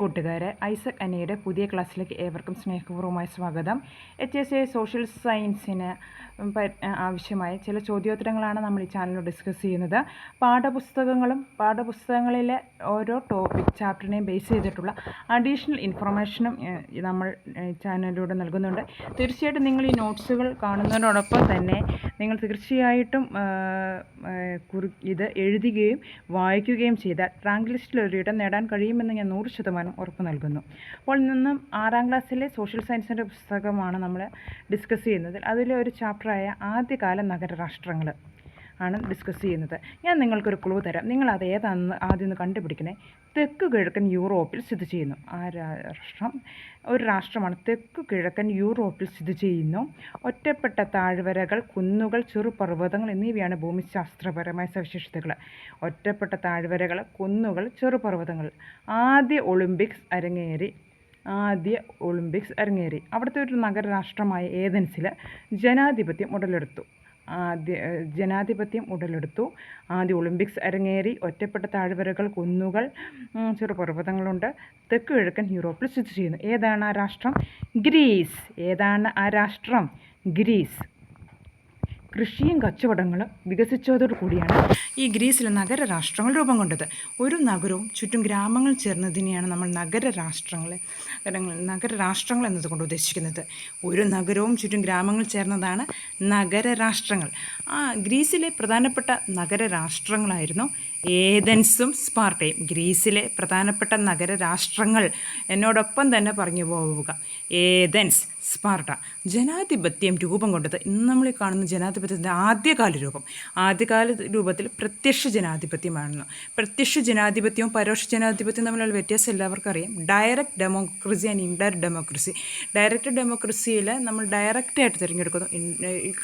കൂട്ടുകാരെ ഐസക് അനയുടെ പുതിയ ക്ലാസ്സിലേക്ക് ഏവർക്കും സ്നേഹപൂർവമായ സ്വാഗതം. എച്ച് എസ് എ സോഷ്യൽ സയൻസിന് ആവശ്യമായ ചില ചോദ്യോത്തരങ്ങളാണ് നമ്മൾ ഈ ചാനലിൽ ഡിസ്കസ് ചെയ്യുന്നത്. പാഠപുസ്തകങ്ങളും പാഠപുസ്തകങ്ങളിലെ ഓരോ ടോപ്പിക് ചാപ്റ്ററിനെയും ബേസ് ചെയ്തിട്ടുള്ള അഡീഷണൽ ഇൻഫർമേഷനും നമ്മൾ ചാനലിലൂടെ നൽകുന്നുണ്ട്. തീർച്ചയായിട്ടും നിങ്ങൾ ഈ നോട്ട്സുകൾ കാണുന്നതിനോടൊപ്പം തന്നെ നിങ്ങൾ തീർച്ചയായിട്ടും കുറി ഇത് എഴുതുകയും വായിക്കുകയും ചെയ്താൽ റാങ്ക് ലിസ്റ്റിൽ ഒരു ഇടം നേടാൻ കഴിയുമെന്ന് ഞാൻ നൂറ് ശതമാനം ഉറപ്പ് നൽകുന്നു. അപ്പോൾ നിന്നും ആറാം ക്ലാസ്സിലെ സോഷ്യൽ സയൻസിന്റെ പുസ്തകമാണ് നമ്മൾ ഡിസ്കസ് ചെയ്യുന്നത്. അതിലെ ഒരു ചാപ്റ്ററായ ആദ്യകാല നഗരരാഷ്ട്രങ്ങൾ ആണ് ഡിസ്കസ് ചെയ്യുന്നത്. ഞാൻ നിങ്ങൾക്കൊരു ക്ലൂ തരാം. നിങ്ങൾ അത് ഏതാണെന്ന് ആദ്യം ഒന്ന് കണ്ടുപിടിക്കണേ. തെക്ക് കിഴക്കൻ യൂറോപ്പിൽ സ്ഥിതി ചെയ്യുന്നു. ആ രാഷ്ട്രം ഒരു രാഷ്ട്രമാണ്. തെക്ക് കിഴക്കൻ യൂറോപ്പിൽ സ്ഥിതി ചെയ്യുന്നു. ഒറ്റപ്പെട്ട താഴ്വരകൾ കുന്നുകൾ ചെറുപർവതങ്ങൾ എന്നിവയാണ് ഭൂമിശാസ്ത്രപരമായ സവിശേഷതകൾ. ഒറ്റപ്പെട്ട താഴ്വരകൾ കുന്നുകൾ ചെറുപർവതങ്ങൾ. ആദ്യ ഒളിമ്പിക്സ് അരങ്ങേറി ആദ്യ ഒളിമ്പിക്സ് അരങ്ങേറി. അവിടുത്തെ ഒരു നഗരരാഷ്ട്രമായ ഏതൻസിൽ ജനാധിപത്യം ഉടലെടുത്തു. ആദ്യ ജനാധിപത്യം ഉടലെടുത്തു. ആദ്യ ഒളിമ്പിക്സ് അരങ്ങേറി ഒറ്റപ്പെട്ട താഴ്വരകൾ കുന്നുകൾ ചെറു ചെറുപർവതങ്ങളുണ്ട് തെക്ക് കിഴക്കൻ യൂറോപ്പിൽ സ്ഥിതി ചെയ്യുന്നു. ഏതാണ് ആ രാഷ്ട്രം? ഗ്രീസ്. ഏതാണ് ആ രാഷ്ട്രം? ഗ്രീസ്. കൃഷിയും കച്ചവടങ്ങളും വികസിച്ചതോടു കൂടിയാണ് ഈ ഗ്രീസിലെ നഗരരാഷ്ട്രങ്ങൾ രൂപം കൊണ്ടത്. ഒരു നഗരവും ചുറ്റും ഗ്രാമങ്ങൾ ചേർന്നതിനെയാണ് നമ്മൾ നഗരരാഷ്ട്രങ്ങൾ നഗരരാഷ്ട്രങ്ങൾ എന്നതുകൊണ്ട് ഉദ്ദേശിക്കുന്നത്. ഒരു നഗരവും ചുറ്റും ഗ്രാമങ്ങൾ ചേർന്നതാണ് നഗരരാഷ്ട്രങ്ങൾ ആ ഗ്രീസിലെ പ്രധാനപ്പെട്ട നഗരരാഷ്ട്രങ്ങളായിരുന്നു ഏതൻസും സ്പാർട്ടയും ഗ്രീസിലെ പ്രധാനപ്പെട്ട നഗര രാഷ്ട്രങ്ങൾ എന്നോടൊപ്പം തന്നെ പറഞ്ഞു പോവുക. ഏതൻസ് സ്പാർട്ട ജനാധിപത്യം രൂപം കൊണ്ടത് ഇന്ന് നമ്മൾ കാണുന്ന ജനാധിപത്യത്തിന്റെ ആദ്യകാല രൂപം. ആദ്യകാല രൂപത്തിൽ പ്രത്യക്ഷ ജനാധിപത്യമായിരുന്നു പ്രത്യക്ഷ ജനാധിപത്യവും പരോക്ഷ ജനാധിപത്യവും തമ്മിലുള്ള വ്യത്യാസം എല്ലാവർക്കും അറിയാം. Direct democracy and indirect democracy direct ഡെമോക്രസിയിൽ നമ്മൾ ഡയറക്റ്റായിട്ട് തിരഞ്ഞെടുക്കുന്നു.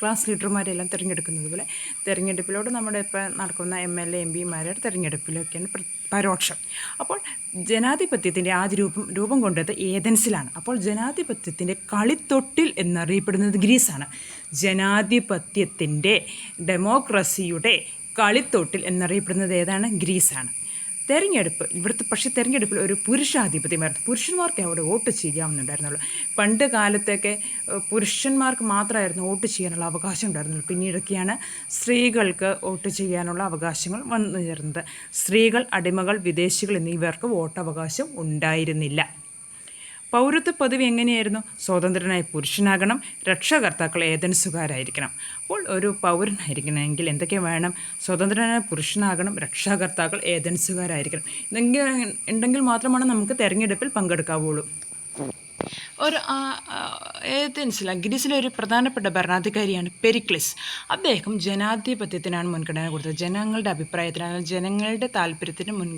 ക്ലാസ് ലീഡർമാരെല്ലാം തിരഞ്ഞെടുക്കുന്നത് പോലെ. തിരഞ്ഞെടുപ്പിലൂടെ നമ്മുടെ ഇപ്പോൾ നടക്കുന്ന എം എൽ എ എം പിമാരുടെ തെരഞ്ഞെടുപ്പിലൊക്കെയാണ് പരോക്ഷം. അപ്പോൾ ജനാധിപത്യത്തിന്റെ ആദ്യ രൂപം രൂപം കൊണ്ടത് ഏതൻസിലാണ് അപ്പോൾ ജനാധിപത്യത്തിന്റെ കളിത്തൊട്ടിൽ എന്നറിയപ്പെടുന്നത് ഗ്രീസാണ്. ജനാധിപത്യത്തിന്റെ ഡെമോക്രസിയുടെ കളിത്തൊട്ടിൽ എന്നറിയപ്പെടുന്നത് ഏതാണ്? ഗ്രീസാണ്. തെരഞ്ഞെടുപ്പ് ഇവിടുത്തെ പക്ഷേ തെരഞ്ഞെടുപ്പിൽ ഒരു പുരുഷാധിപത്യമായിരുന്നു. പുരുഷന്മാർക്ക് അവിടെ വോട്ട് ചെയ്യാമെന്നുണ്ടായിരുന്നുള്ളൂ. പണ്ട് കാലത്തൊക്കെ പുരുഷന്മാർക്ക് മാത്രമായിരുന്നു വോട്ട് ചെയ്യാനുള്ള അവകാശം ഉണ്ടായിരുന്നുള്ളൂ. പിന്നീടൊക്കെയാണ് സ്ത്രീകൾക്ക് വോട്ട് ചെയ്യാനുള്ള അവകാശങ്ങൾ വന്നു ചേർന്നത് സ്ത്രീകൾ അടിമകൾ വിദേശികൾ എന്നിവർക്ക് വോട്ടവകാശം ഉണ്ടായിരുന്നില്ല. പൗരത്വ പദവി എങ്ങനെയായിരുന്നു? സ്വതന്ത്രനായ പുരുഷനാകണം രക്ഷകർത്താക്കൾ ഏതൻസുകാരായിരിക്കണം അപ്പോൾ ഒരു പൗരനായിരിക്കണമെങ്കിൽ എന്തൊക്കെ വേണം? സ്വതന്ത്രനായ പുരുഷനാകണം രക്ഷാകർത്താക്കൾ ഏതൻസുകാരായിരിക്കണം ഇതെങ്കിൽ ഉണ്ടെങ്കിൽ മാത്രമാണ് നമുക്ക് തെരഞ്ഞെടുപ്പിൽ പങ്കെടുക്കാവുള്ളൂ. ഒരു ഏതൻസില ഗ്രീസിലെ ഒരു പ്രധാനപ്പെട്ട ഭരണാധികാരിയാണ് പെരിക്ലിസ്. അദ്ദേഹം ജനാധിപത്യത്തിനാണ് മുൻഗണന കൊടുത്തത്. ജനങ്ങളുടെ അഭിപ്രായത്തിനാണ് ജനങ്ങളുടെ താല്പര്യത്തിന് മുൻ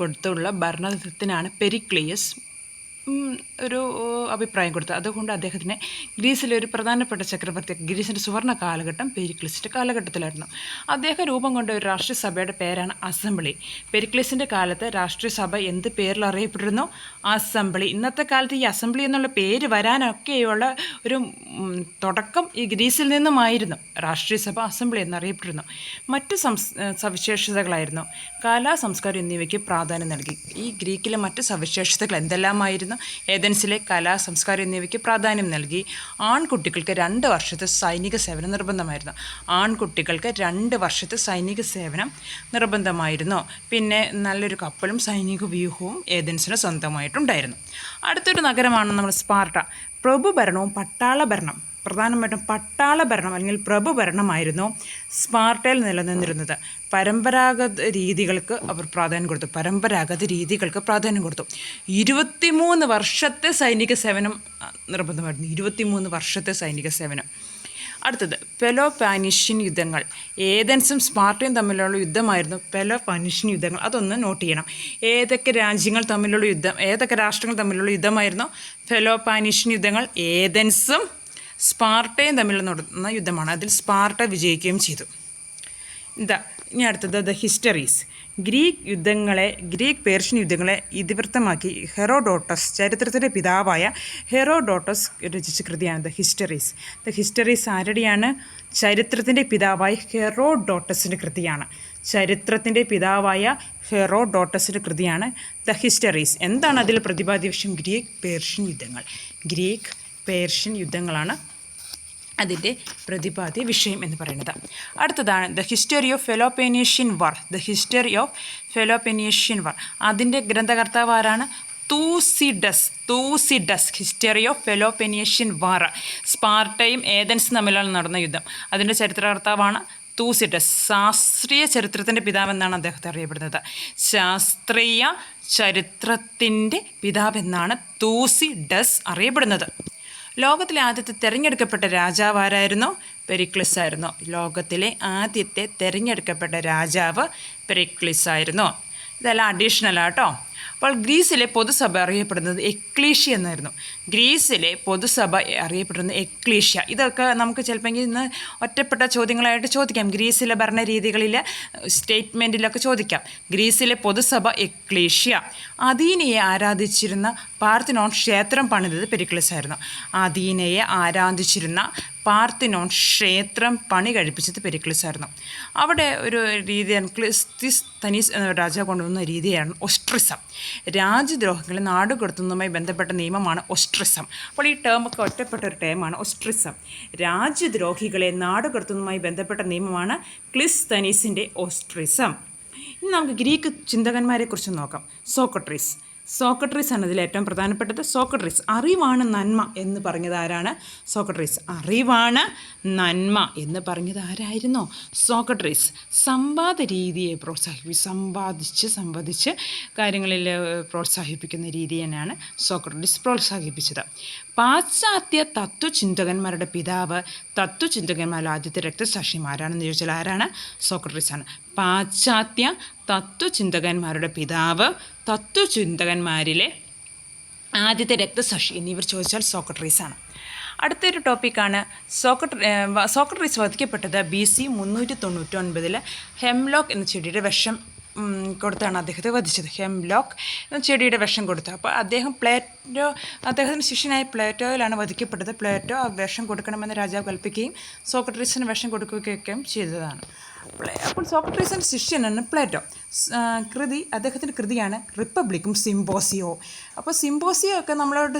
കൊടുത്തുള്ള ഭരണത്തിനാണ് പെരിക്ലിയസ് ഒരു അഭിപ്രായം കൊടുത്തു. അതുകൊണ്ട് അദ്ദേഹത്തിന് ഗ്രീസിലെ ഒരു പ്രധാനപ്പെട്ട ചക്രവർത്തി ഗ്രീസിന്റെ സുവർണ കാലഘട്ടം പെരിക്ലിസിന്റെ കാലഘട്ടത്തിലായിരുന്നു. അദ്ദേഹം രൂപം കൊണ്ട ഒരു രാഷ്ട്രീയ സഭയുടെ പേരാണ് അസംബ്ലി. പെരിക്ലിസിന്റെ കാലത്ത് രാഷ്ട്രീയ സഭ എന്ത് പേരിൽ അറിയപ്പെട്ടിരുന്നു? അസംബ്ലി. ഇന്നത്തെ കാലത്ത് ഈ അസംബ്ലി എന്നുള്ള പേര് വരാനൊക്കെയുള്ള ഒരു തുടക്കം ഈ ഗ്രീസിൽ നിന്നുമായിരുന്നു. രാഷ്ട്രീയ സഭ അസംബ്ലി എന്നറിയപ്പെട്ടിരുന്നു. മറ്റ് സംസ് സവിശേഷതകളായിരുന്നു. കലാ സംസ്കാരം എന്നിവയ്ക്ക് പ്രാധാന്യം നൽകി. ഈ ഗ്രീക്കിലെ മറ്റ് സവിശേഷതകൾ എന്തെല്ലാമായിരുന്നു? ഏതൻസിലെ കല സംസ്കാരം എന്നിവയ്ക്ക് പ്രാധാന്യം നൽകി. ആൺകുട്ടികൾക്ക് രണ്ട് വർഷത്തെ സൈനിക സേവനം നിർബന്ധമായിരുന്നു. ആൺകുട്ടികൾക്ക് രണ്ട് വർഷത്തെ സൈനിക സേവനം നിർബന്ധമായിരുന്നു. പിന്നെ നല്ലൊരു കപ്പലും സൈനിക വ്യൂഹവും ഏതൻസിന് സ്വന്തമായിട്ടുണ്ടായിരുന്നു. അടുത്തൊരു നഗരമാണ് നമ്മൾ സ്പാർട്ട. പ്രഭുഭരണവും പട്ടാള ഭരണം. പ്രധാനമായിട്ടും പട്ടാള ഭരണം അല്ലെങ്കിൽ പ്രഭു ഭരണമായിരുന്നു സ്പാർട്ടയിൽ നിലനിന്നിരുന്നത്. പരമ്പരാഗത രീതികൾക്ക് അവർ പ്രാധാന്യം കൊടുത്തു. പരമ്പരാഗത രീതികൾക്ക് പ്രാധാന്യം കൊടുത്തു. ഇരുപത്തിമൂന്ന് വർഷത്തെ സൈനിക സേവനം നിർബന്ധമായിരുന്നു. ഇരുപത്തിമൂന്ന് വർഷത്തെ സൈനിക സേവനം. അടുത്തത് പെലോ പാനിഷ്യൻ യുദ്ധങ്ങൾ. ഏതൻസും സ്പാർട്ടയും തമ്മിലുള്ള യുദ്ധമായിരുന്നു പെലോ പാനിഷ്യൻ യുദ്ധങ്ങൾ. അതൊന്ന് നോട്ട് ചെയ്യണം. ഏതൊക്കെ രാജ്യങ്ങൾ തമ്മിലുള്ള യുദ്ധം ഏതൊക്കെ രാഷ്ട്രങ്ങൾ തമ്മിലുള്ള യുദ്ധമായിരുന്നു പെലോപാനിഷ്യൻ യുദ്ധങ്ങൾ? ഏതൻസും സ്പാർട്ടയും തമ്മിൽ നടന്ന യുദ്ധമാണ്. അതിൽ സ്പാർട്ട വിജയിക്കുകയും ചെയ്തു. ഇതാ ഇനി അടുത്തത് ദ ഹിസ്റ്ററീസ്. ഗ്രീക്ക് യുദ്ധങ്ങളെ ഗ്രീക്ക് പേർഷ്യൻ യുദ്ധങ്ങളെ ഇതിവൃത്തമാക്കി. ഹെറോഡോട്ടസ് ചരിത്രത്തിന്റെ പിതാവായ ഹെറോഡോട്ടസ് രചിച്ച കൃതിയാണ് ദ ഹിസ്റ്ററീസ്. ദ ഹിസ്റ്ററീസ് ആരുടെയാണ്? ചരിത്രത്തിന്റെ പിതാവായ ഹെറോഡോട്ടസിന്റെ കൃതിയാണ്. ചരിത്രത്തിന്റെ പിതാവായ ഹെറോഡോട്ടസിന്റെ കൃതിയാണ് ദ ഹിസ്റ്ററീസ്. എന്താണ് അതിൽ പ്രതിപാദ്യ വിഷയം? ഗ്രീക്ക് പേർഷ്യൻ യുദ്ധങ്ങൾ. ഗ്രീക്ക് പേർഷ്യൻ യുദ്ധങ്ങളാണ് അതിന്റെ പ്രതിപാദ്യ വിഷയം എന്ന് പറയുന്നത്. അടുത്തതാണ് the history of Peloponnesian war the history of Peloponnesian war അതിന്റെ ഗ്രന്ഥകർത്താവ് ആരാണ്? തൂസിഡസ്. തൂസിഡസ് ഹിസ്റ്ററി ഓഫ് ഫെലോപെനേഷ്യൻ വാർ സ്പാർട്ടയും ഏതൻസും തമ്മിലാണ് നടന്ന യുദ്ധം. അതിന്റെ ചരിത്രകർത്താവാണ് തൂസിഡസ്. ശാസ്ത്രീയ ചരിത്രത്തിന്റെ പിതാവെന്നാണ് അദ്ദേഹത്തെ അറിയപ്പെടുന്നത്. ശാസ്ത്രീയ ചരിത്രത്തിന്റെ പിതാവെന്നാണ് തൂസിഡസ് അറിയപ്പെടുന്നത്. ലോകത്തിലെ ആദ്യത്തെ തിരഞ്ഞെടുക്കപ്പെട്ട രാജാവ് ആരായിരുന്നു? പെരിക്ലിസ് ആയിരുന്നു. ലോകത്തിലെ ആദ്യത്തെ തിരഞ്ഞെടുക്കപ്പെട്ട രാജാവ് പെരിക്ലിസ് ആയിരുന്നു. ഇതെല്ലാം അഡീഷണൽ ആട്ടോ അപ്പോൾ ഗ്രീസിലെ പൊതുസഭ അറിയപ്പെടുന്നത് എക്ലീഷ്യ എന്നായിരുന്നു. ഗ്രീസിലെ പൊതുസഭ അറിയപ്പെടുന്നത് എക്ലീഷ്യ. ഇതൊക്കെ നമുക്ക് ചിലപ്പോൾ ഇന്ന് ഒറ്റപ്പെട്ട ചോദ്യങ്ങളായിട്ട് ചോദിക്കാം. ഗ്രീസിലെ ഭരണരീതികളിൽ സ്റ്റേറ്റ്മെന്റിലൊക്കെ ചോദിക്കാം. ഗ്രീസിലെ പൊതുസഭ എക്ലീഷ്യ. അതീനയെ ആരാധിച്ചിരുന്ന പാർത്തിനോൺ ക്ഷേത്രം പണിതത് പെരിക്ലസ് ആയിരുന്നു. അതീനയെ ആരാധിച്ചിരുന്ന പാർത്തിനോൺ ക്ഷേത്രം പണി കഴിപ്പിച്ചത് പെരിക്ലിസ് ആയിരുന്നു. അവിടെ ഒരു രീതിയാണ് ക്ലിസ്തിസ് തനീസ് എന്ന രാജാവ് കൊണ്ടുവന്ന രീതിയാണ് ഒസ്ട്രിസം. രാജ്യദ്രോഹങ്ങളെ നാടുകടത്തുന്നതുമായി ബന്ധപ്പെട്ട നിയമമാണ് ഒസ്ട്രിസം. അപ്പോൾ ഈ ടേമൊക്കെ ഒറ്റപ്പെട്ട ഒരു ടേമാണ് ഒസ്ട്രിസം. രാജ്യദ്രോഹികളെ നാടുകടത്തുന്നതുമായി ബന്ധപ്പെട്ട നിയമമാണ് ക്ലിസ്തനീസിന്റെ ഓസ്ട്രിസം ഇനി നമുക്ക് ഗ്രീക്ക് ചിന്തകന്മാരെക്കുറിച്ച് നോക്കാം. സോക്രട്ടീസ് സോക്രട്ടീസ് എന്നതിൽ ഏറ്റവും പ്രധാനപ്പെട്ടത് സോക്രട്ടീസ്. അറിവാണ് നന്മ എന്ന് പറഞ്ഞത് ആരാണ്? സോക്രട്ടീസ്. അറിവാണ് നന്മ എന്ന് പറഞ്ഞത് ആരായിരുന്നോ? സോക്രട്ടീസ്. സംവാദ രീതിയെ പ്രോത്സാഹിപ്പിക്കും സമ്പാദിച്ച് സംവദിച്ച് കാര്യങ്ങളിൽ പ്രോത്സാഹിപ്പിക്കുന്ന രീതി തന്നെയാണ് സോക്രട്ടീസ് പ്രോത്സാഹിപ്പിച്ചത്. പാശ്ചാത്യ തത്വചിന്തകന്മാരുടെ പിതാവ് തത്വചിന്തകന്മാരിൽ ആദ്യത്തെ രക്തസാക്ഷിമാരാണെന്ന് ചോദിച്ചാൽ ആരാണ്? സോക്രട്ടീസാണ്. പാശ്ചാത്യ തത്വചിന്തകന്മാരുടെ പിതാവ് തത്വചിന്തകന്മാരിലെ ആദ്യത്തെ രക്തസാക്ഷി എന്നിവർ ചോദിച്ചാൽ സോക്രട്ടീസാണ്. അടുത്തൊരു ടോപ്പിക്കാണ്. സോക്രട്ടറി സോക്രട്ടീസ് വധിക്കപ്പെട്ടത് ബി സി മുന്നൂറ്റി തൊണ്ണൂറ്റൊൻപതിൽ ഹെംലോക്ക് എന്ന ചെടിയുടെ വിഷം കൊടുത്താണ് അദ്ദേഹത്തെ വധിച്ചത്. ഹെംലോക്ക് എന്ന ചെടിയുടെ വിഷം കൊടുത്തത്. അപ്പോൾ അദ്ദേഹം പ്ലേറ്റോ അദ്ദേഹത്തിന് ശിഷ്യനായ പ്ലേറ്റോയിലാണ് വധിക്കപ്പെട്ടത്. പ്ലേറ്റോ ആ വിഷം കൊടുക്കണമെന്ന് രാജാവ് കൽപ്പിക്കുകയും സോക്രട്ടീസിന് വിഷം കൊടുക്കുകയൊക്കെയും ചെയ്തതാണ്. അപ്പോൾ സോക്രട്ടീസിന്റെ ശിഷ്യനാണ് പ്ലേറ്റോ. കൃതി അദ്ദേഹത്തിന്റെ കൃതിയാണ് റിപ്പബ്ലിക്കും സിംബോസിയോ. അപ്പോൾ സിംബോസിയോ ഒക്കെ നമ്മളോട്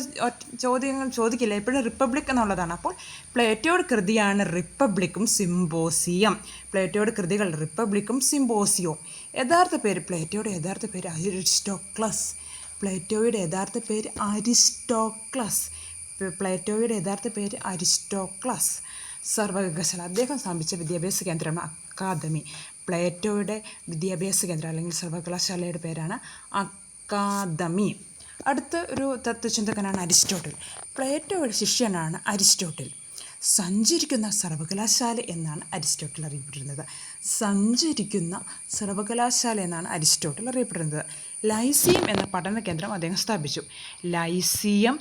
ചോദ്യങ്ങൾ ചോദിക്കില്ല എപ്പോഴും റിപ്പബ്ലിക് എന്നുള്ളതാണ്. അപ്പോൾ പ്ലേറ്റോയുടെ കൃതിയാണ് റിപ്പബ്ലിക്കും സിംബോസിയം. പ്ലേറ്റോയുടെ കൃതികൾ റിപ്പബ്ലിക്കും സിംബോസിയോ. യഥാർത്ഥ പേര് പ്ലേറ്റോയുടെ യഥാർത്ഥ പേര് അരിസ്റ്റോക്ലസ്. പ്ലേറ്റോയുടെ യഥാർത്ഥ പേര് അരിസ്റ്റോക്ലസ്. പ്ലേറ്റോയുടെ യഥാർത്ഥ പേര് അരിസ്റ്റോക്ലസ്. സർവകലാശാല അദ്ദേഹം സ്ഥാപിച്ച വിദ്യാഭ്യാസ കേന്ദ്രമാണ് അക്കാദമി. പ്ലേറ്റോയുടെ വിദ്യാഭ്യാസ കേന്ദ്രം അല്ലെങ്കിൽ സർവകലാശാലയുടെ പേരാണ് അക്കാദമി. അടുത്ത ഒരു തത്വചിന്തകനാണ് അരിസ്റ്റോട്ടിൽ. പ്ലേറ്റോയുടെ ശിഷ്യനാണ് അരിസ്റ്റോട്ടിൽ. സഞ്ചരിക്കുന്ന സർവകലാശാല എന്നാണ് അരിസ്റ്റോട്ടിൽ അറിയപ്പെട്ടിരുന്നത്. സഞ്ചരിക്കുന്ന സർവകലാശാല എന്നാണ് അരിസ്റ്റോട്ടിൽ അറിയപ്പെടുന്നത് ലൈസിയം എന്ന പഠന കേന്ദ്രം അദ്ദേഹം സ്ഥാപിച്ചു. ലൈസിയം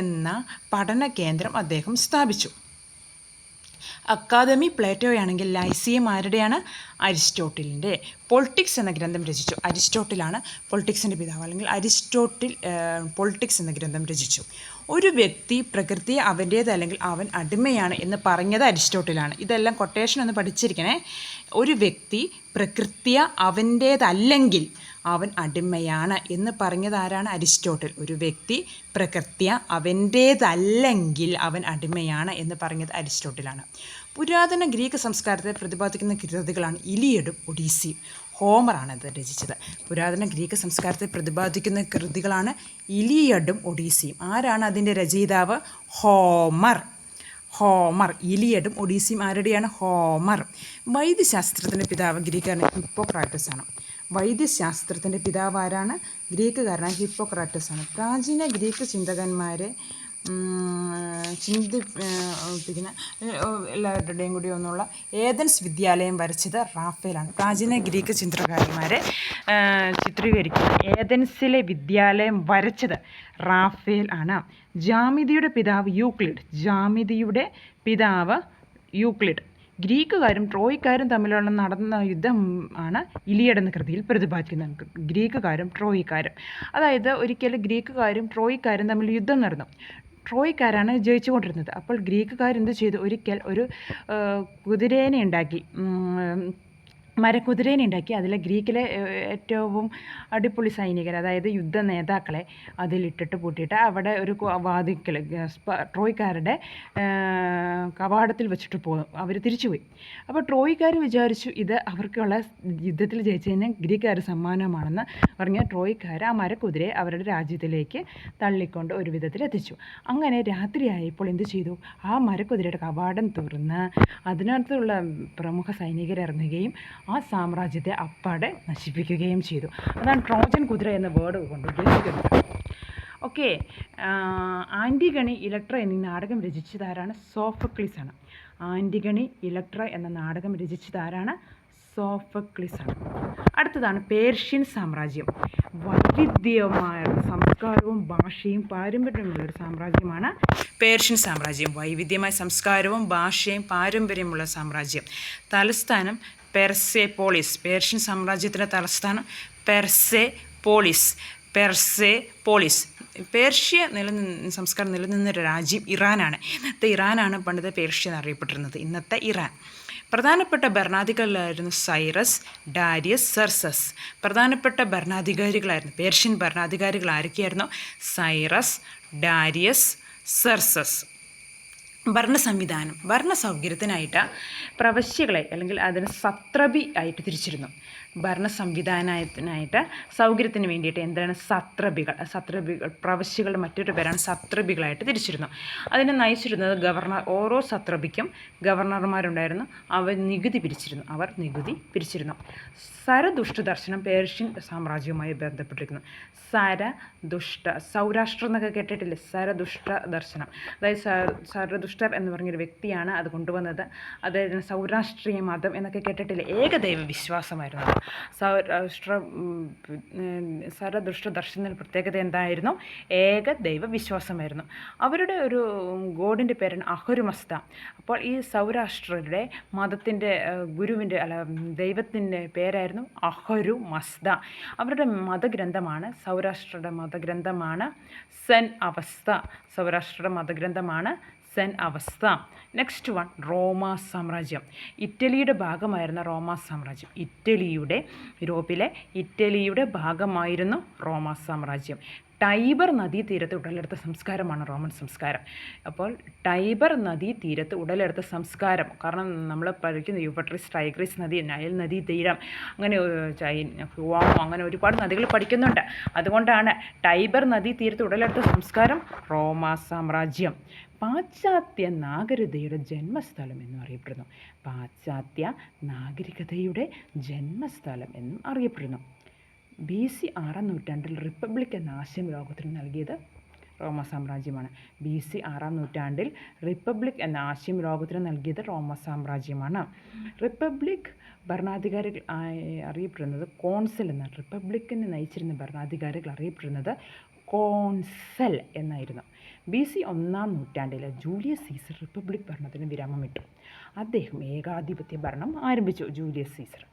എന്ന പഠന കേന്ദ്രം അദ്ദേഹം സ്ഥാപിച്ചു. അക്കാദമി പ്ലേറ്റോയാണെങ്കിൽ ലൈസിയം ആരുടെയാണ്? അരിസ്റ്റോട്ടിലിന്റെ. പൊളിറ്റിക്സ് എന്ന ഗ്രന്ഥം രചിച്ചു. അരിസ്റ്റോട്ടിലാണ് പൊളിറ്റിക്സിന്റെ പിതാവ്. അല്ലെങ്കിൽ അരിസ്റ്റോട്ടിൽ പൊളിറ്റിക്സ് എന്ന ഗ്രന്ഥം രചിച്ചു. ഒരു വ്യക്തി പ്രകൃതിയെ അവന്റേത് അല്ലെങ്കിൽ അവൻ അടിമയാണ് എന്ന് പറഞ്ഞത് അരിസ്റ്റോട്ടിലാണ്. ഇതെല്ലാം കൊട്ടേഷൻ ഒന്ന് പഠിച്ചിരിക്കണേ. ഒരു വ്യക്തി പ്രകൃതിയെ അവന്റേതല്ലെങ്കിൽ അവൻ അടിമയാണ് എന്ന് പറഞ്ഞതാരാണ് അരിസ്റ്റോട്ടിൽ. ഒരു വ്യക്തി പ്രകൃത്യ അവന്റേതല്ലെങ്കിൽ അവൻ അടിമയാണ് എന്ന് പറഞ്ഞത് അരിസ്റ്റോട്ടിലാണ്. പുരാതന ഗ്രീക്ക് സംസ്കാരത്തെ പ്രതിപാദിക്കുന്ന കൃതികളാണ് ഇലിയഡും ഒഡീസിയും. ഹോമറാണ് ഇത് രചിച്ചത്. പുരാതന ഗ്രീക്ക് സംസ്കാരത്തെ പ്രതിപാദിക്കുന്ന കൃതികളാണ് ഇലിയഡും ഒഡീസിയും. ആരാണ് അതിന്റെ രചയിതാവ്? ഹോമർ. ഹോമർ ഇലിയഡും ഒഡീസിയും ആരുടെയാണ്? ഹോമർ. വൈദ്യശാസ്ത്രത്തിന്റെ പിതാവ് ഗ്രീക്കാണ് ഹിപ്പോക്രാറ്റസ് ആണ്. വൈദ്യശാസ്ത്രത്തിന്റെ പിതാവ് ആരാണ് ഗ്രീക്കുകാരനായ ഹിപ്പോക്രാറ്റസ് ആണ് പ്രാചീന ഗ്രീക്ക് ചിന്തകന്മാരെ ചിന്തിപ്പിക്കുന്ന എല്ലാവരുടെയും കൂടി ഒന്നുള്ള ഏതൻസ് വിദ്യാലയം വരച്ചത് റാഫേലാണ്. പ്രാചീന ഗ്രീക്ക് ചിത്രകാരന്മാരെ ചിത്രീകരിക്കുന്ന ഏതൻസിലെ വിദ്യാലയം വരച്ചത് റാഫേൽ ആണ്. ജാമിതിയുടെ പിതാവ് യൂക്ലിഡ്. ജാമിതിയുടെ പിതാവ് യൂക്ലിഡ്. ഗ്രീക്കുകാരും ട്രോയിക്കാരും തമ്മിലുള്ള നടന്ന യുദ്ധം ആണ് ഇലിയഡ് എന്ന കൃതിയിൽ പ്രതിപാദിക്കുന്നത് ഗ്രീക്കുകാരും ട്രോയിക്കാരും. അതായത് ഒരിക്കൽ ഗ്രീക്കുകാരും ട്രോയിക്കാരും തമ്മിൽ യുദ്ധം നടന്നു. ട്രോയ്ക്കാരാണ് ജയിച്ചുകൊണ്ടിരുന്നത്. അപ്പോൾ ഗ്രീക്കുകാർ എന്ത് ചെയ്തു? ഒരിക്കൽ ഒരു കുതിരേനെ ഉണ്ടാക്കി. മരക്കുതിരേനെ ഉണ്ടാക്കി. അതിലെ ഗ്രീക്കിലെ ഏറ്റവും അടിപൊളി സൈനികർ അതായത് യുദ്ധ നേതാക്കളെ അതിലിട്ടിട്ട് പൂട്ടിയിട്ട് അവിടെ ഒരു വാതിക്കൽ ട്രോയ്ക്കാരുടെ കവാടത്തിൽ വെച്ചിട്ട് പോകും അവർ തിരിച്ചുപോയി. അപ്പോൾ ട്രോയ്ക്കാർ വിചാരിച്ചു ഇത് അവർക്കുള്ള യുദ്ധത്തിൽ ജയിച്ചതിന് ഗ്രീക്കുകാർ സമ്മാനമാണെന്ന് പറഞ്ഞ് ട്രോയ്ക്കാർ ആ മരക്കുതിരയെ അവരുടെ രാജ്യത്തിലേക്ക് തള്ളിക്കൊണ്ട് ഒരു വിധത്തിൽ എത്തിച്ചു. അങ്ങനെ രാത്രിയായപ്പോൾ എന്ത് ചെയ്തു? ആ മരക്കുതിരയുടെ കവാടം തുറന്ന് അതിനകത്തുള്ള പ്രമുഖ സൈനികരിറങ്ങുകയും ആ സാമ്രാജ്യത്തെ അപ്പാടെ നശിപ്പിക്കുകയും ചെയ്തു. അതാണ് ട്രോജൻ കുതിര എന്ന വേർഡ് കൊണ്ട് ഉദ്ദേശിക്കുന്നത്. ഓക്കെ ആന്റിഗണി ഇലക്ട്ര എന്നീ നാടകം രചിച്ചതാരാണ്? ആണ്. ആന്റിഗണി ഇലക്ട്ര എന്ന നാടകം രചിച്ചതാരാണ്? സോഫക്ലിസ് ആണ് അടുത്തതാണ് പേർഷ്യൻ സാമ്രാജ്യം. വൈവിധ്യമായ സംസ്കാരവും ഭാഷയും പാരമ്പര്യമുള്ള ഒരു സാമ്രാജ്യമാണ് പേർഷ്യൻ സാമ്രാജ്യം. വൈവിധ്യമായ സംസ്കാരവും ഭാഷയും പാരമ്പര്യമുള്ള സാമ്രാജ്യം. തലസ്ഥാനം പെർസെ പോളിസ് പേർഷ്യൻ സാമ്രാജ്യത്തിന്റെ തലസ്ഥാനം Persepolis Persepolis Persia നിലനിന്ന് സംസ്കാരം നിലനിന്ന രാജ്യം ഇറാനാണ്. ഇന്നത്തെ ഇറാനാണ് പണ്ടത്തെ പേർഷ്യ എന്നറിയപ്പെട്ടിരുന്നത്. ഇന്നത്തെ ഇറാൻ. പ്രധാനപ്പെട്ട ഭരണാധികാരികളായിരുന്നു സൈറസ് ഡാരിയസ് സെർസസ്. പ്രധാനപ്പെട്ട ഭരണാധികാരികളായിരുന്നു പേർഷ്യൻ ഭരണാധികാരികൾ ആരൊക്കെയായിരുന്നു സൈറസ് ഡാരിയസ് സെർസസ്. ഭരണ സംവിധാനം ഭരണ സൗകര്യത്തിനായിട്ട് പ്രവശ്യകളെ അല്ലെങ്കിൽ അതിന് സത്രബി ആയിട്ട് തിരിച്ചിരുന്നു. ഭരണ സംവിധാനത്തിനായിട്ട് സൗകര്യത്തിന് വേണ്ടിയിട്ട് എന്താണ് സത്രബികൾ സത്രബികൾ പ്രവശ്യകളുടെ മറ്റൊരു പേരാണ് സത്രബികളായിട്ട് തിരിച്ചിരുന്നു. അതിനെ നയിച്ചിരുന്നത് ഗവർണർ ഓരോ സത്രപിക്കും ഗവർണർമാരുണ്ടായിരുന്നു. അവർ നികുതി പിരിച്ചിരുന്നു. അവർ നികുതി പിരിച്ചിരുന്നു. സരദുഷ്ട ദർശനം പേർഷ്യൻ സാമ്രാജ്യവുമായി ബന്ധപ്പെട്ടിരിക്കുന്നു. സരദുഷ്ട സൗരാഷ്ട്രം എന്നൊക്കെ കേട്ടിട്ടില്ലേ? സരദുഷ്ട ദർശനം അതായത് സരദുഷ്ടർ എന്ന് പറഞ്ഞൊരു വ്യക്തിയാണ് അത് കൊണ്ടുവന്നത്. അതായത് സൗരാഷ്ട്രീയ മതം എന്നൊക്കെ കേട്ടിട്ടില്ലേ? ഏകദൈവ വിശ്വാസമായിരുന്നു സൗരാഷ്ട്ര സരദൃഷ്ട ദർശന പ്രത്യേകത എന്തായിരുന്നു? ഏക ദൈവ വിശ്വാസമായിരുന്നു അവരുടെ ഒരു ഗോഡിന്റെ പേരാണ് അഹുരുമസ്ത. അപ്പോൾ ഈ സൗരാഷ്ട്രരുടെ മതത്തിന്റെ ഗുരുവിന്റെ അല്ല ദൈവത്തിന്റെ പേരായിരുന്നു അഹരു മസ്ത അവരുടെ മതഗ്രന്ഥമാണ് സൗരാഷ്ട്രയുടെ മതഗ്രന്ഥമാണ് സെൻ അവസ്ഥ. സൗരാഷ്ട്രയുടെ മതഗ്രന്ഥമാണ് സെൻ അവസ്ഥ. നെക്സ്റ്റ് വൺ റോമാ സാമ്രാജ്യം. ഇറ്റലിയുടെ ഭാഗമായിരുന്ന റോമാ സാമ്രാജ്യം. ഇറ്റലിയുടെ യൂറോപ്പിലെ ഇറ്റലിയുടെ ഭാഗമായിരുന്നു റോമ സാമ്രാജ്യം. ടൈബർ നദീതീരത്ത് ഉടലെടുത്ത സംസ്കാരമാണ് റോമൻ സംസ്കാരം. അപ്പോൾ ടൈബർ നദീതീരത്ത് ഉടലെടുത്ത സംസ്കാരം കാരണം നമ്മൾ പഠിക്കുന്ന യുവട്രിസ് ടൈഗ്രിസ് നദി നയൽ നദീ തീരം അങ്ങനെ ഹുവാമോ അങ്ങനെ ഒരുപാട് നദികൾ പഠിക്കുന്നുണ്ട്. അതുകൊണ്ടാണ് ടൈബർ നദീതീരത്ത് ഉടലെടുത്ത സംസ്കാരം റോമ സാമ്രാജ്യം. പാശ്ചാത്യ നാഗരികതയുടെ ജന്മസ്ഥലം എന്നും അറിയപ്പെടുന്നു. പാശ്ചാത്യ നാഗരികതയുടെ ജന്മസ്ഥലം എന്നും അറിയപ്പെടുന്നു. ബി സി ആറാം നൂറ്റാണ്ടിൽ റിപ്പബ്ലിക് എന്ന ആശയം ലോകത്തിന് നൽകിയത് റോമ സാമ്രാജ്യമാണ്. ബി സി ആറാം നൂറ്റാണ്ടിൽ റിപ്പബ്ലിക് എന്ന ആശയം ലോകത്തിന് നൽകിയത് റോമ സാമ്രാജ്യമാണ്. റിപ്പബ്ലിക് ഭരണാധികാരികൾ അറിയപ്പെടുന്നത് കോൺസൽ എന്ന റിപ്പബ്ലിക്കിനെ നയിച്ചിരുന്ന ഭരണാധികാരികൾ അറിയപ്പെടുന്നത് കോൺസൽ എന്നായിരുന്നു. ബി സി ഒന്നാം നൂറ്റാണ്ടിൽ ജൂലിയസ് സീസർ റിപ്പബ്ലിക് ഭരണത്തിന് വിരാമമിട്ടു. അദ്ദേഹം ഏകാധിപത്യ ഭരണം ആരംഭിച്ചു ജൂലിയസ് സീസർ.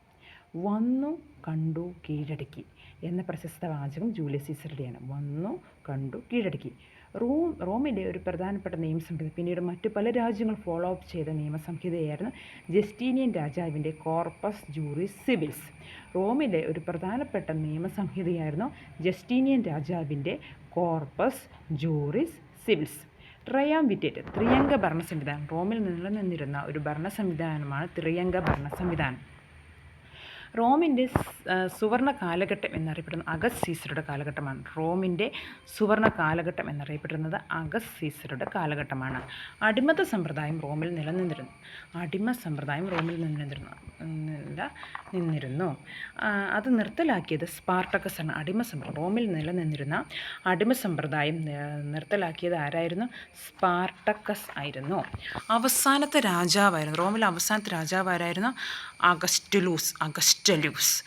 വന്നു കണ്ടു കീഴടക്കി എന്ന പ്രശസ്ത വാചകം ജൂലിയസ് സീസറുടെയാണ്. വന്നു കണ്ടു കീഴടക്കി. റോം റോമിന്റെ ഒരു പ്രധാനപ്പെട്ട നിയമസംഹിത പിന്നീട് മറ്റു പല രാജ്യങ്ങൾ ഫോളോ അപ്പ് ചെയ്ത നിയമസംഹിതയായിരുന്നു ജസ്റ്റീനിയൻ രാജാവിന്റെ കോർപ്പസ് ജൂറിസ് സിവിൽസ് റോമിലെ ഒരു പ്രധാനപ്പെട്ട നിയമസംഹിതയായിരുന്നു ജസ്റ്റീനിയൻ രാജാവിന്റെ കോർപ്പസ് ജൂറിസ് സിവിൽസ് ട്രയാം വിറ്റേറ്റ് ത്രിയംഗ ഭരണ സംവിധാനം. റോമിൽ നിലനിന്നിരുന്ന ഒരു ഭരണ സംവിധാനമാണ് ത്രിയംഗ ഭരണ സംവിധാനം. റോമിന്റെ സുവർണ കാലഘട്ടം എന്നറിയപ്പെടുന്ന അഗസ് സീസറുടെ കാലഘട്ടമാണ്. റോമിന്റെ സുവർണ കാലഘട്ടം എന്നറിയപ്പെടുന്നത് അഗസ് സീസറുടെ കാലഘട്ടമാണ്. അടിമത സമ്പ്രദായം റോമിൽ നിലനിന്നിരുന്നു. അടിമ സമ്പ്രദായം റോമിൽ നിലനിന്നിരുന്നു നില നിന്നിരുന്നു. അത് നിർത്തലാക്കിയത് സ്പാർട്ടക്കസാണ്. അടിമ സമ്പ്രദായം റോമിൽ നിലനിന്നിരുന്ന അടിമ സമ്പ്രദായം നിർത്തലാക്കിയത് ആരായിരുന്നു? സ്പാർട്ടക്കസ് ആയിരുന്നു. അവസാനത്തെ രാജാവായിരുന്നു റോമിലെ അവസാനത്തെ രാജാവാരായിരുന്നു അഗസ്റ്റലൂസ് അഗസ്റ്റലൂസ്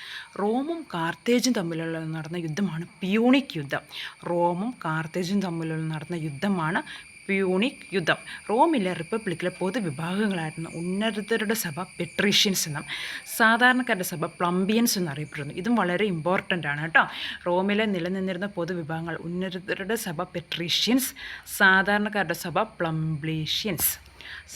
റോമും കാർത്തേജും തമ്മിലുള്ള നടന്ന യുദ്ധമാണ് പ്യൂണിക് യുദ്ധം. റോമും കാർത്തേജും തമ്മിലുള്ള നടന്ന യുദ്ധമാണ് പ്യൂണിക് യുദ്ധം. റോമിലെ റിപ്പബ്ലിക്കിലെ പൊതുവിഭാഗങ്ങളായിരുന്നു ഉന്നതരുടെ സഭ പെട്രീഷ്യൻസ് എന്നും സാധാരണക്കാരുടെ സഭ പ്ലംബിയൻസ് എന്നറിയപ്പെടുന്നു ഇതും വളരെ ഇമ്പോർട്ടന്റ് ആണ് കേട്ടോ. റോമിലെ നിലനിന്നിരുന്ന പൊതുവിഭാഗങ്ങൾ ഉന്നതരുടെ സഭ പെട്രീഷ്യൻസ് സാധാരണക്കാരുടെ സഭ പ്ലംബ്ലീഷ്യൻസ്.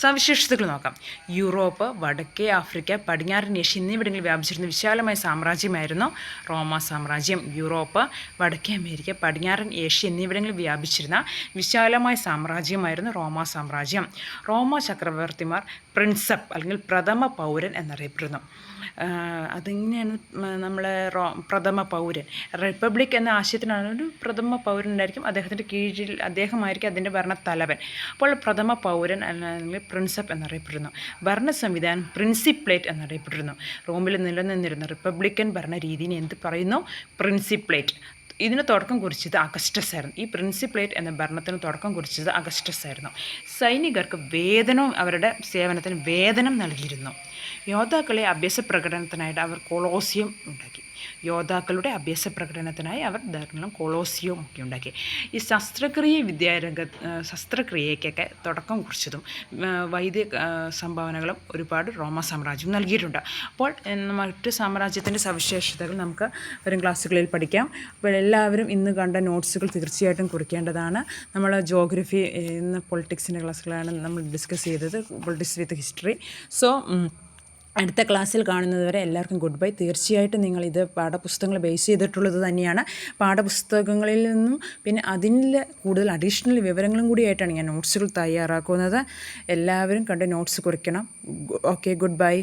സവിശേഷതകൾ നോക്കാം. യൂറോപ്പ് വടക്കേ ആഫ്രിക്ക പടിഞ്ഞാറൻ ഏഷ്യ എന്നിവിടങ്ങളിൽ വ്യാപിച്ചിരുന്ന വിശാലമായ സാമ്രാജ്യമായിരുന്നു റോമ സാമ്രാജ്യം. യൂറോപ്പ് വടക്കേ അമേരിക്ക പടിഞ്ഞാറൻ ഏഷ്യ എന്നിവിടങ്ങളിൽ വ്യാപിച്ചിരുന്ന വിശാലമായ സാമ്രാജ്യമായിരുന്നു റോമ സാമ്രാജ്യം. റോമ ചക്രവർത്തിമാർ പ്രിൻസപ്പ് അല്ലെങ്കിൽ പ്രഥമ പൗരൻ എന്നറിയപ്പെടുന്നു. അതിങ്ങനെയാണ് നമ്മളെ പ്രഥമ പൗരൻ. റിപ്പബ്ലിക് എന്ന ആശയത്തിനാണ് ഒരു പ്രഥമ പൗരൻ ഉണ്ടായിരിക്കും. അദ്ദേഹത്തിന്റെ കീഴിൽ അദ്ദേഹമായിരിക്കും അതിന്റെ തലവൻ അപ്പോൾ പ്രഥമ പൗരൻ അല്ലെങ്കിൽ പ്രിൻസപ്പ് എന്നറിയപ്പെടുന്നു. ഭരണ സംവിധാനം പ്രിൻസിപ്ലേറ്റ് എന്നറിയപ്പെട്ടിരുന്നു റോമിൽ നിലനിന്നിരുന്ന റിപ്പബ്ലിക്കൻ ഭരണ രീതിനെ എന്ത് പറയുന്നു? പ്രിൻസിപ്ലേറ്റ്. ഇതിന് തുടക്കം കുറിച്ചത് അഗസ്റ്റസ് ആയിരുന്നു. ഈ പ്രിൻസിപ്ലേറ്റ് എന്ന ഭരണത്തിന് തുടക്കം കുറിച്ചത് അഗസ്റ്റസ് ആയിരുന്നു. സൈനികർക്ക് വേതനവും അവരുടെ സേവനത്തിന് വേതനം നൽകിയിരുന്നു. യോദ്ധാക്കളെ അഭ്യാസ പ്രകടനത്തിനായിട്ട് അവർ കൊളോസിയം ഉണ്ടാക്കി. യോദ്ധാക്കളുടെ അഭ്യാസ പ്രകടനത്തിനായി അവർ ധാരാളം കൊളോസിയവും ഒക്കെ ഉണ്ടാക്കി. ഈ ശസ്ത്രക്രിയ വിദ്യാരംഗ ശസ്ത്രക്രിയയ്ക്കൊക്കെ തുടക്കം കുറിച്ചതും വൈദ്യ സംഭാവനകളും ഒരുപാട് റോമ സാമ്രാജ്യം നൽകിയിട്ടുണ്ട്. അപ്പോൾ മറ്റ് സാമ്രാജ്യത്തിന്റെ സവിശേഷതകൾ നമുക്ക് വരും ക്ലാസ്സുകളിൽ പഠിക്കാം. അപ്പോൾ എല്ലാവരും ഇന്ന് കണ്ട നോട്ട്സുകൾ തീർച്ചയായിട്ടും കുറിക്കേണ്ടതാണ്. നമ്മൾ ജോഗ്രഫി ഇന്ന് പൊളിറ്റിക്സിന്റെ ക്ലാസ്സുകളാണ് നമ്മൾ ഡിസ്കസ് ചെയ്തത് പൊളിറ്റിക്സ് വിത്ത് ഹിസ്റ്ററി സോ അടുത്ത ക്ലാസ്സിൽ കാണുന്നതുവരെ എല്ലാവർക്കും ഗുഡ് ബൈ. തീർച്ചയായിട്ടും നിങ്ങൾ ഇത് പാഠപുസ്തകങ്ങൾ ബേസ് ചെയ്തിട്ടുള്ളത് തന്നെയാണ്. പാഠപുസ്തകങ്ങളിൽ നിന്നും പിന്നെ അതിൽ കൂടുതൽ അഡീഷണൽ വിവരങ്ങളും കൂടിയായിട്ടാണ് ഞാൻ നോട്ട്സുകൾ തയ്യാറാക്കുന്നത്. എല്ലാവരും കണ്ട് നോട്ട്സ് കുറിക്കണം. Okay goodbye.